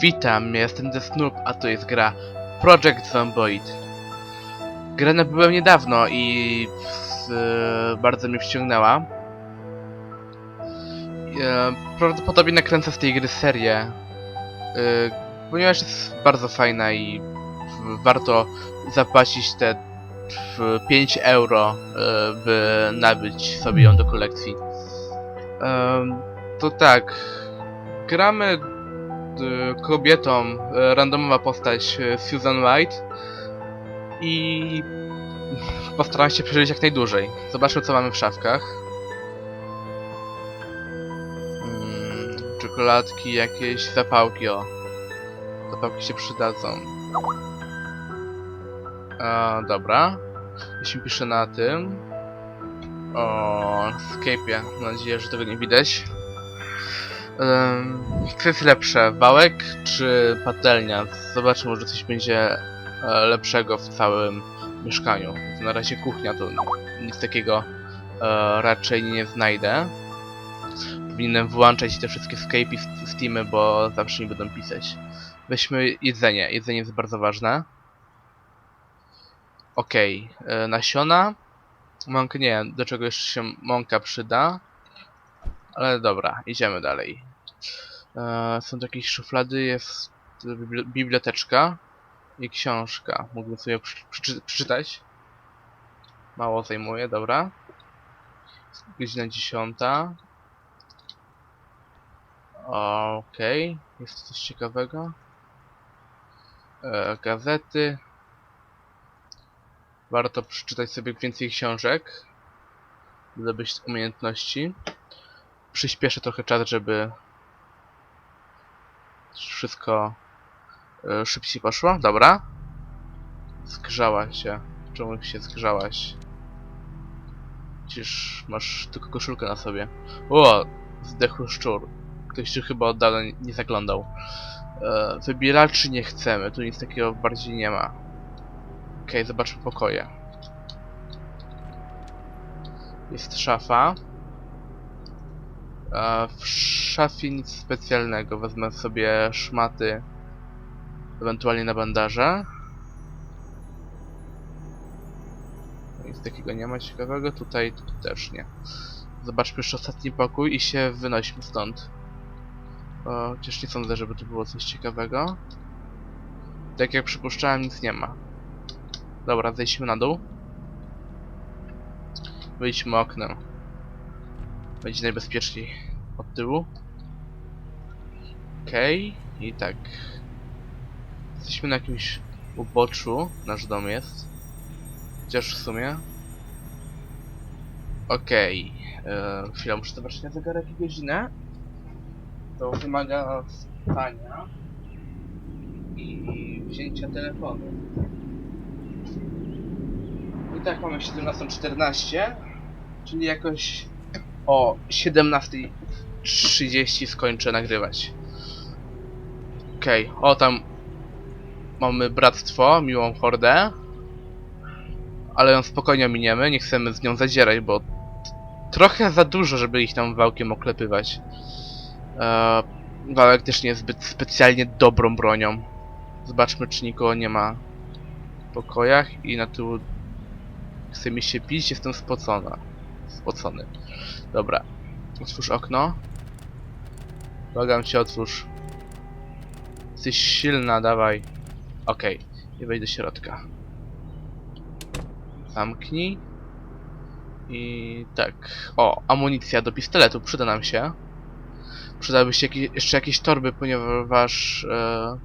Witam, ja jestem The Snoop, a to jest gra Project Zomboid. Grę nabyłem niedawno i e, bardzo mnie wciągnęła. E, prawdopodobnie nakręcę z tej gry serię, e, ponieważ jest bardzo fajna i warto zapłacić te w 5 euro, e, by nabyć sobie ją do kolekcji. Em, to tak, gramy kobietą, e, randomowa postać e, Susan White i postaram się przeżyć jak najdłużej. Zobaczmy co mamy w szafkach. Mm, czekoladki, jakieś zapałki, o. Zapałki się przydadzą. A, dobra. Jeśli piszę na tym. O, Skype'ie. Mam nadzieję, że tego nie widać. Co jest lepsze, wałek czy patelnia? Zobaczmy, może coś będzie e, lepszego w całym mieszkaniu. Na razie kuchnia, to nic takiego e, raczej nie znajdę. Powinienem włączać te wszystkie Skype'y, st- Steamy, bo zawsze mi będą pisać. Weźmy jedzenie. Jedzenie jest bardzo ważne. Okej, e, nasiona. Mąk nie do czego jeszcze się mąka przyda. Ale dobra, idziemy dalej. E, są tu jakieś szuflady, jest bibli- biblioteczka i książka. Mógłbym sobie przeczytać. Mało zajmuje, dobra. Godzina dziesiąta. Okej, jest tu coś ciekawego. E, gazety. Warto przeczytać sobie więcej książek. Zdobyć umiejętności. Przyspieszę trochę czas, żeby wszystko e, szybciej poszło. Dobra. Zgrzała się. Czemu się zgrzałaś? Przecież masz tylko koszulkę na sobie. O! Zdechły szczur. Ktoś tu chyba od dawna nie- zaglądał. E, wybielaczy nie chcemy. Tu nic takiego bardziej nie ma. Okej, zobaczmy pokoje. Jest szafa. W szafie nic specjalnego. Wezmę sobie szmaty, ewentualnie na bandaże. Nic takiego nie ma ciekawego. Tutaj też nie. Zobaczmy jeszcze ostatni pokój i się wynośmy stąd. O, chociaż nie sądzę, żeby tu było coś ciekawego. Tak jak przypuszczałem, nic nie ma. Dobra, zejdźmy na dół. Wyjdźmy oknem. Będzie najbezpieczniej od tyłu. Okej, i tak. Jesteśmy na jakimś uboczu, nasz dom jest. Chociaż w sumie. Okej. Okay. Chwilę, muszę zobaczyć na zegarek i godzinę. To wymaga wstania i wzięcia telefonu. I tak mamy 17.14, czyli jakoś o 17.30 skończę nagrywać. Okej, okay. o tam mamy bractwo, miłą hordę. Ale ją spokojnie miniemy, nie chcemy z nią zadzierać, bo trochę za dużo, żeby ich tam wałkiem oklepywać. Eee, wałek też nie jest zbyt specjalnie dobrą bronią. Zobaczmy, czy nikogo nie ma w pokojach i na tyłu chce mi się pić, jestem spocona. Spocony. Dobra. Otwórz okno. Błagam cię, otwórz. Jesteś silna, dawaj. Okej. I wejdź do środka. Zamknij. I tak. O, amunicja do pistoletu przyda nam się. Przydałyby się jakie, jeszcze jakieś torby, ponieważ e,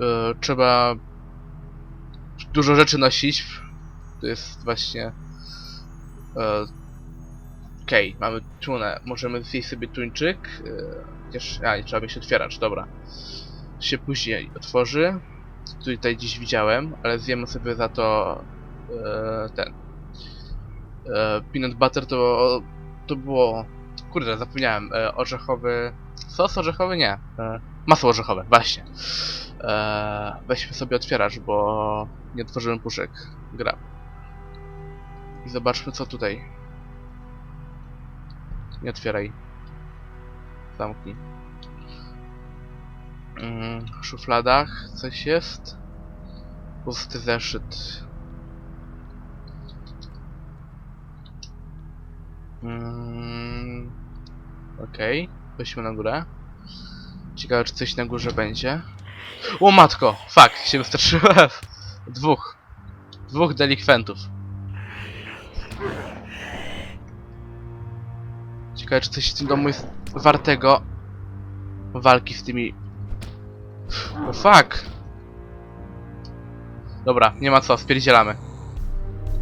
e, trzeba dużo rzeczy nosić. To jest właśnie. E, Okej, mamy tunę. Możemy zjeść sobie tuńczyk. E, chociaż. A, nie trzeba mieć otwieracz, dobra. Się później otworzy. Tutaj gdzieś widziałem, ale zjemy sobie za to e, ten. Peanut butter to, to było. Kurde, zapomniałem. Orzechowy. Sos orzechowy? Nie. Masło orzechowe, właśnie. Weźmy sobie otwieracz, bo nie otworzyłem puszek. Gra. I zobaczmy co tutaj. Nie otwieraj. Zamknij. Mm, w szufladach coś jest. Pusty zeszyt. Mm, Okej, weźmy na górę. Ciekawe, czy coś na górze będzie. O matko! Fuck, się wystraszyłem. Dwóch. Dwóch delikwentów. Ciekawe, czy coś w tym domu jest wartego walki z tymi... O fuck! Dobra, nie ma co, spierdzielamy.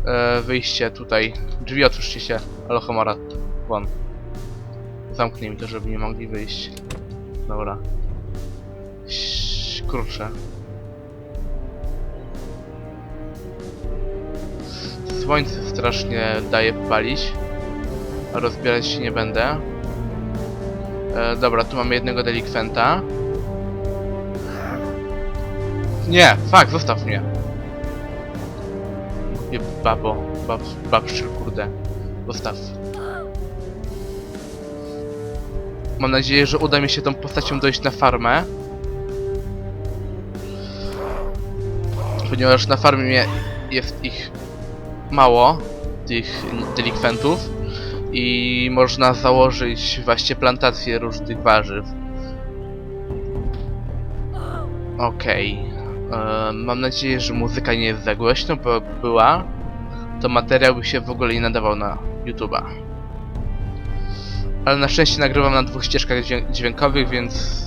E, wyjście tutaj. Drzwi otwórzcie się. Alohomora. Won. Zamknij mi to, żeby nie mogli wyjść. Dobra. Kurczę. Słońce strasznie daje palić. Rozbierać się nie będę. E, dobra, tu mamy jednego delikwenta. Nie, fuck, zostaw mnie. Nie, babo, bab, babszczyl, kurde. Zostaw. Mam nadzieję, że uda mi się tą postacią dojść na farmę. Ponieważ na farmie jest ich mało, tych delikwentów. I można założyć właśnie plantację różnych warzyw. Okej. E, Mam nadzieję, że muzyka nie jest za głośno, bo była, to materiał by się w ogóle nie nadawał na YouTube'a. Ale na szczęście nagrywam na dwóch ścieżkach dźwię- dźwiękowych, więc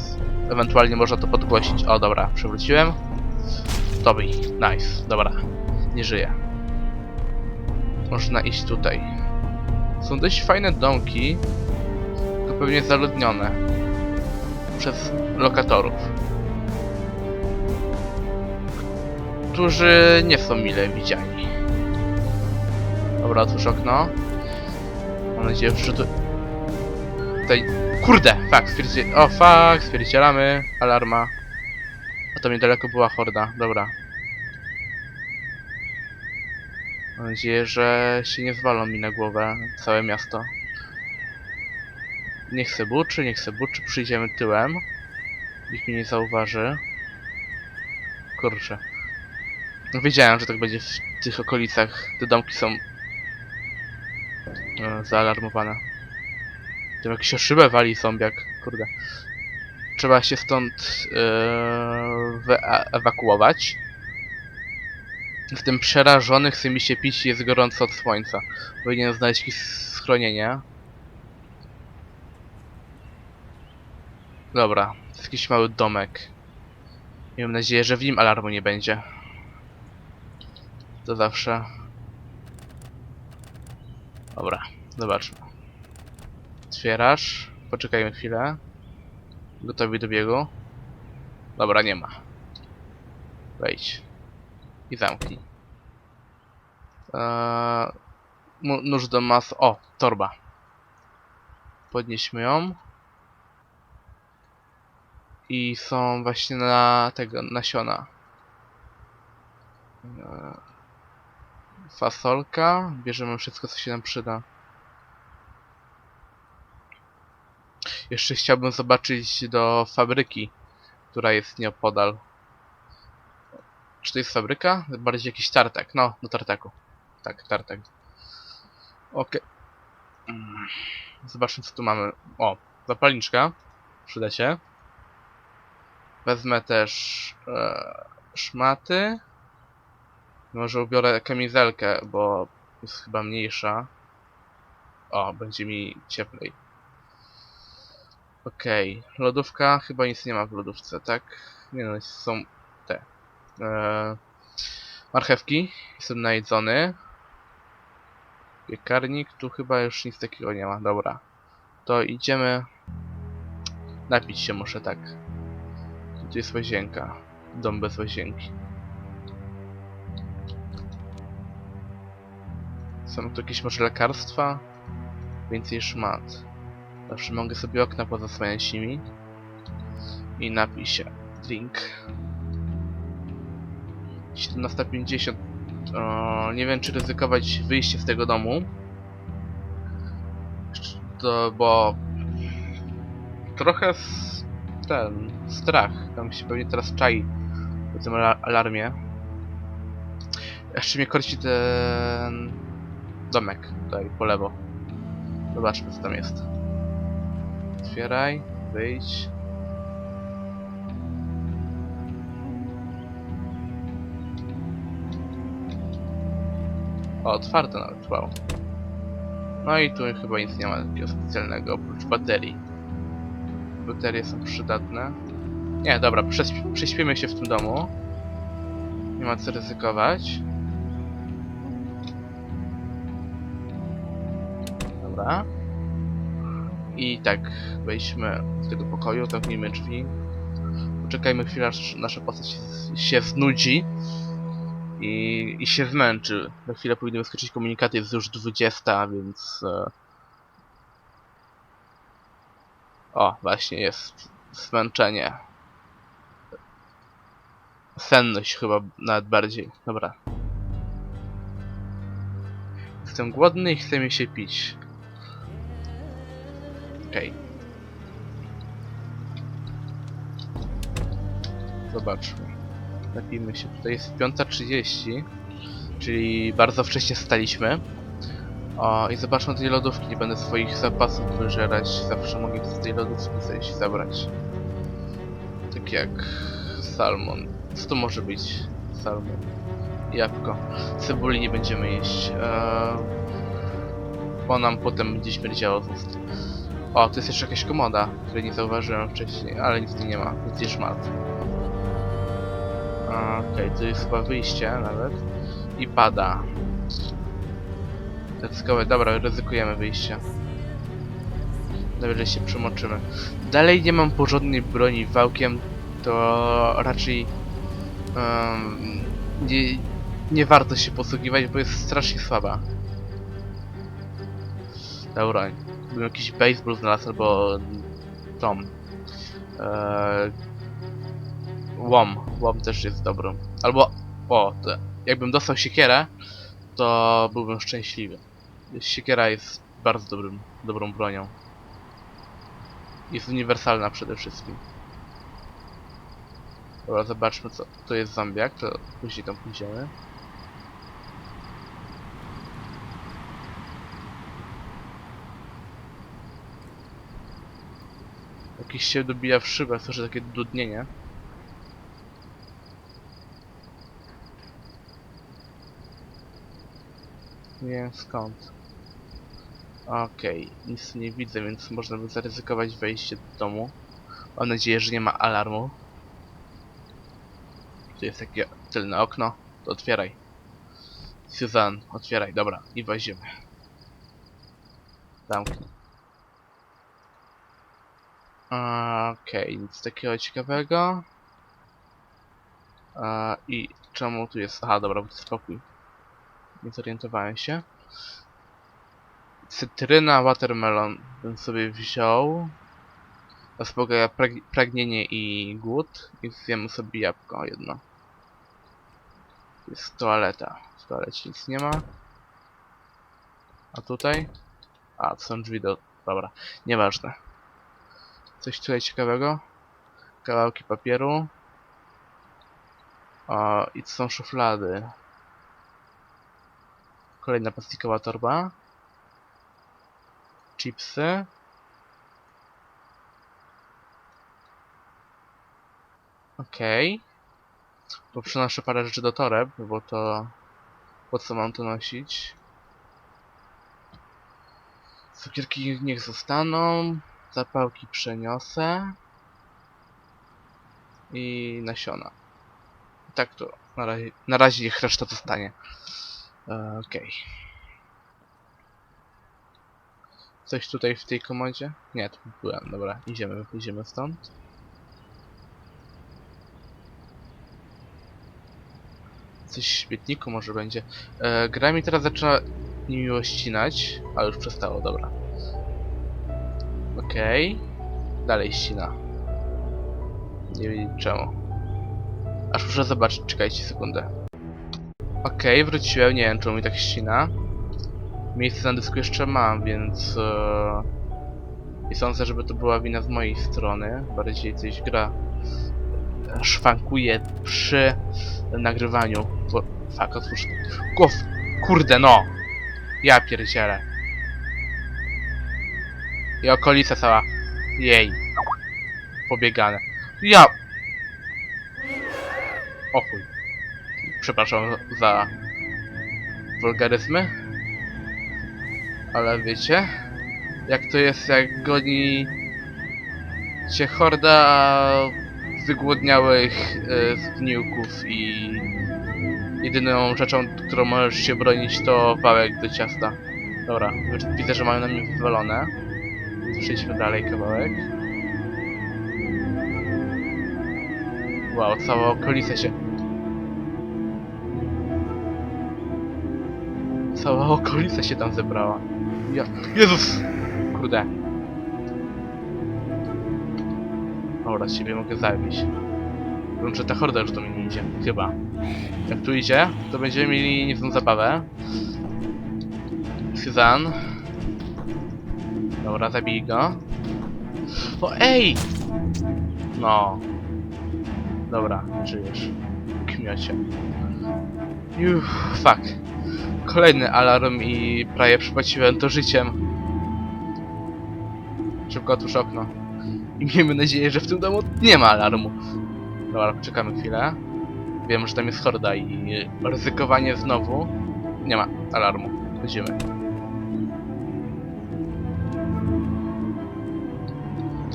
ewentualnie można to podgłosić. O, dobra, przewróciłem. Tobi, nice, dobra. Nie żyje. Można iść tutaj. Są dość fajne domki, tylko pewnie zaludnione przez lokatorów. Którzy nie są mile widziani. Dobra, otwórz okno. Mam nadzieję, że tu... Tutaj... Kurde! Fuck, stwierdzi... O, fuck, stwierdzielamy. Alarma. A to niedaleko była horda. Dobra. Mam nadzieję, że się nie zwalą mi na głowę całe miasto. Niech se buczy, niech se buczy. Przyjdziemy tyłem. Nikt mnie nie zauważy. Kurczę. No Wiedziałem, że tak będzie w tych okolicach. Te domki są e, zaalarmowane. Tam jakiś o szybę wali zombiak. Kurde. Trzeba się stąd e, ewakuować. Jestem przerażony, chce mi się pić, jest gorąco od słońca. Powinienem znaleźć jakieś schronienie. Dobra, jest jakiś mały domek. Mam nadzieję, że w nim alarmu nie będzie. To zawsze. Dobra, zobaczmy. Otwierasz. Poczekajmy chwilę. Gotowi do biegu. Dobra, nie ma. Wejdź. I zamknij. Eee, nóż do mas... O, torba. Podnieśmy ją. I są właśnie na tego nasiona. Eee, fasolka. Bierzemy wszystko, co się nam przyda. Jeszcze chciałbym zobaczyć do fabryki, która jest nieopodal. Czy to jest fabryka? Bardziej jakiś tartak. No, do tartaku. Tak, tartak. Okej. Mm. Zobaczmy, co tu mamy. O, zapalniczka. Przyda się. Wezmę też e, szmaty. Może ubiorę kamizelkę, bo jest chyba mniejsza. O, będzie mi cieplej. Okej, lodówka, chyba nic nie ma w lodówce, tak? Nie no, są. E, marchewki, jestem najedzony. Piekarnik, tu chyba już nic takiego nie ma, dobra. To idziemy... Napić się muszę, tak. Tu jest łazienka. Dom bez łazienki. Są tu jakieś może lekarstwa? Więcej szmat. Zawsze mogę sobie okna pozasłaniać nimi. I napij się. Drink. 17.50. O, nie wiem, czy ryzykować wyjście z tego domu. To, bo... Trochę... Ten strach. Tam się pewnie teraz czai po tym ala- alarmie. Jeszcze mnie korci ten domek tutaj po lewo. Zobaczmy co tam jest. Otwieraj, wyjdź. O, otwarte nawet, wow. No i tu chyba nic nie ma takiego specjalnego oprócz baterii. Baterie są przydatne. Nie, dobra, prześpimy się w tym domu. Nie ma co ryzykować. Dobra. I tak, wejdźmy z tego pokoju, zamknijmy drzwi. Poczekajmy chwilę, aż nasza postać się znudzi i, i się zmęczy. Na chwilę powinny wyskoczyć komunikaty, jest już 20, więc... E... O, właśnie jest zmęczenie. Senność chyba nawet bardziej. Dobra. Jestem głodny i chce mi się pić. Okej. Zobaczmy. Napijmy się. Tutaj jest 5.30, czyli bardzo wcześnie staliśmy. O, i zobaczmy tej lodówki. Nie będę swoich zapasów wyżerać. Zawsze mogę z tej lodówki coś zabrać. Tak jak salmon. Co to może być? Salmon. Jabłko. Cebuli nie będziemy jeść. Eee, bo nam potem będzie śmierdziało z ust. O, to jest jeszcze jakaś komoda, której nie zauważyłem wcześniej, ale nic tu nie ma. Nic nie szmat. Okej, to jest chyba wyjście nawet. I pada. Ryzykowe, dobra, ryzykujemy wyjście. Najwyżej się przemoczymy. Dalej nie mam porządnej broni wałkiem, to raczej em, nie, nie warto się posługiwać, bo jest strasznie słaba. Dobra, bym jakiś baseball znalazł albo tom. Eee, łom, łom też jest dobrą. Albo, o, to, jakbym dostał siekierę, to byłbym szczęśliwy. Siekiera jest bardzo dobrym, dobrą bronią. Jest uniwersalna przede wszystkim. Dobra, zobaczmy co to jest zombiak, to później tam pójdziemy. Jakiś się dobija w szybę, słyszę takie dudnienie. Nie wiem skąd. Okej, nic tu nie widzę, więc można by zaryzykować wejście do domu. Mam nadzieję, że nie ma alarmu. Tu jest takie tylne okno, to otwieraj. Susan, otwieraj, dobra, i wejdziemy. Zamknij. Okej, nic takiego ciekawego. A, I czemu tu jest... Aha, dobra, spokój. Nie zorientowałem się. Cytryna, watermelon bym sobie wziął. Zaspokaja prag pragnienie i głód. I zjemy sobie jabłko jedno. Jest toaleta. W toalecie nic nie ma. A tutaj? A, to są drzwi do... Dobra, nieważne. Coś tutaj ciekawego? Kawałki papieru. O, i to są szuflady. Kolejna plastikowa torba. Chipsy. Okej. Okay. Przenoszę parę rzeczy do toreb, bo to... Po co mam to nosić? Cukierki niech zostaną. Zapałki przeniosę. I nasiona. Tak to na razie, na razie niech reszta zostanie. Okej. Coś tutaj w tej komodzie? Nie, tu byłem, dobra, idziemy, idziemy stąd. Coś w śmietniku może będzie. E, gra mi teraz zaczyna niemiło ścinać, ale już przestało, dobra. Okej. Dalej ścina. Nie wiem czemu. Aż muszę zobaczyć, czekajcie sekundę. Okej, wróciłem, nie wiem czemu mi tak ścina. Miejsce na dysku jeszcze mam, więc... E... I sądzę, żeby to była wina z mojej strony. Bardziej coś gra szwankuje przy nagrywaniu. Fuck, otwórz Głow, kurde no! Ja pierdzielę. I okolica cała. Jej. Pobiegane. Ja... O chuj. Przepraszam za wulgaryzmy. Ale wiecie, jak to jest, jak goni cię horda wygłodniałych e, zgniłków i jedyną rzeczą, którą możesz się bronić to wałek do ciasta. Dobra, widzę, że mają na mnie wywalone. Przejdźmy dalej kawałek. Wow, cała okolica się... Cała okolica się tam zebrała. Ja... Jezus! Kurde. Dobra, z siebie mogę zabić. Wiem, że ta horda już do mnie nie idzie. Chyba. Jak tu idzie, to będziemy mieli niezłą zabawę. Suzanne. Dobra, zabij go. O, ej! No. Dobra, żyjesz. Kmiocie. Uff, fuck. Kolejny alarm i prawie przypłaciłem to życiem. Szybko otwórz okno. I miejmy nadzieję, że w tym domu nie ma alarmu. Dobra, poczekamy chwilę. Wiem, że tam jest horda i ryzykowanie znowu. Nie ma alarmu. Chodzimy.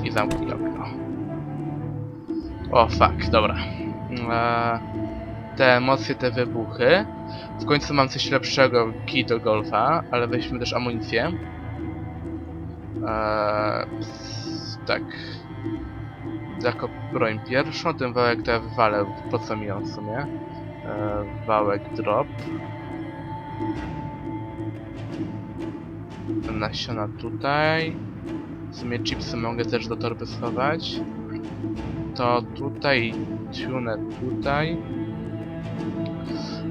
I zamknij okno. O fuck, dobra. Eee, te emocje, te wybuchy. W końcu mam coś lepszego, kij do golfa, ale weźmy też amunicję. Eee, tak. Jako broń pierwszą, ten wałek to ja wywalę, po co mi ją w sumie. Eee, wałek drop. Nasiona tutaj. W sumie chipsy mogę też do torby schować. To tutaj, tunę tutaj.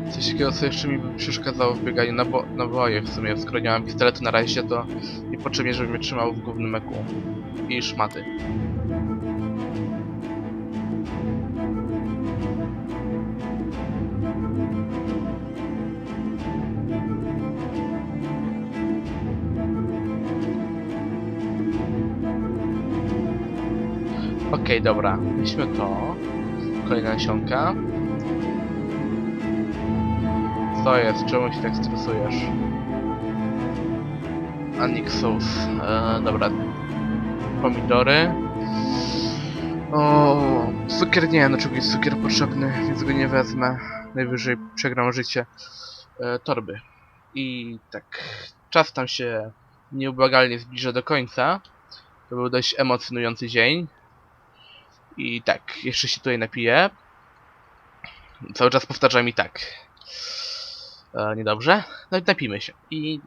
Coś takiego, co jeszcze mi przeszkadzało w bieganiu na, bo na boje w sumie. Skoro nie mam pistoletu na razie, to niepotrzebnie, żeby mnie trzymał w głównym eku. I szmaty. Okej, dobra. Weźmy to. Kolejna nasionka. Co jest? Czemu się tak stresujesz? Anixus. E, dobra. Pomidory. O, cukier nie, no czegoś cukier potrzebny, więc go nie wezmę. Najwyżej przegram życie. E, torby. I tak, czas tam się nieubłagalnie zbliża do końca. To był dość emocjonujący dzień. I tak, jeszcze się tutaj napiję. Cały czas powtarza mi tak. E, niedobrze. No napijmy się. I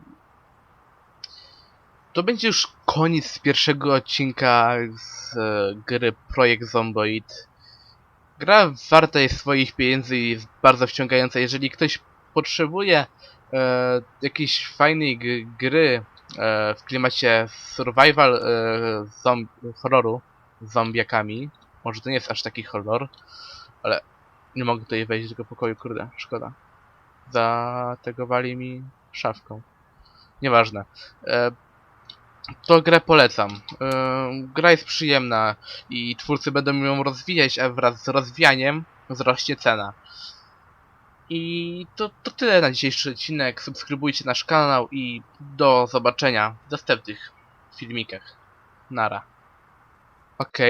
to będzie już koniec pierwszego odcinka z e, gry Projekt Zomboid. Gra warta jest swoich pieniędzy i jest bardzo wciągająca. Jeżeli ktoś potrzebuje e, jakiejś fajnej gry e, w klimacie survival e, zomb horroru z zombiakami, może to nie jest aż taki horror, ale nie mogę tutaj wejść do tego pokoju, kurde, szkoda. Zategowali mi szafką. Nieważne. E, to grę polecam. E, gra jest przyjemna i twórcy będą ją rozwijać, a wraz z rozwijaniem wzrośnie cena. I to, to tyle na dzisiejszy odcinek. Subskrybujcie nasz kanał i do zobaczenia w następnych filmikach. Nara. Okej.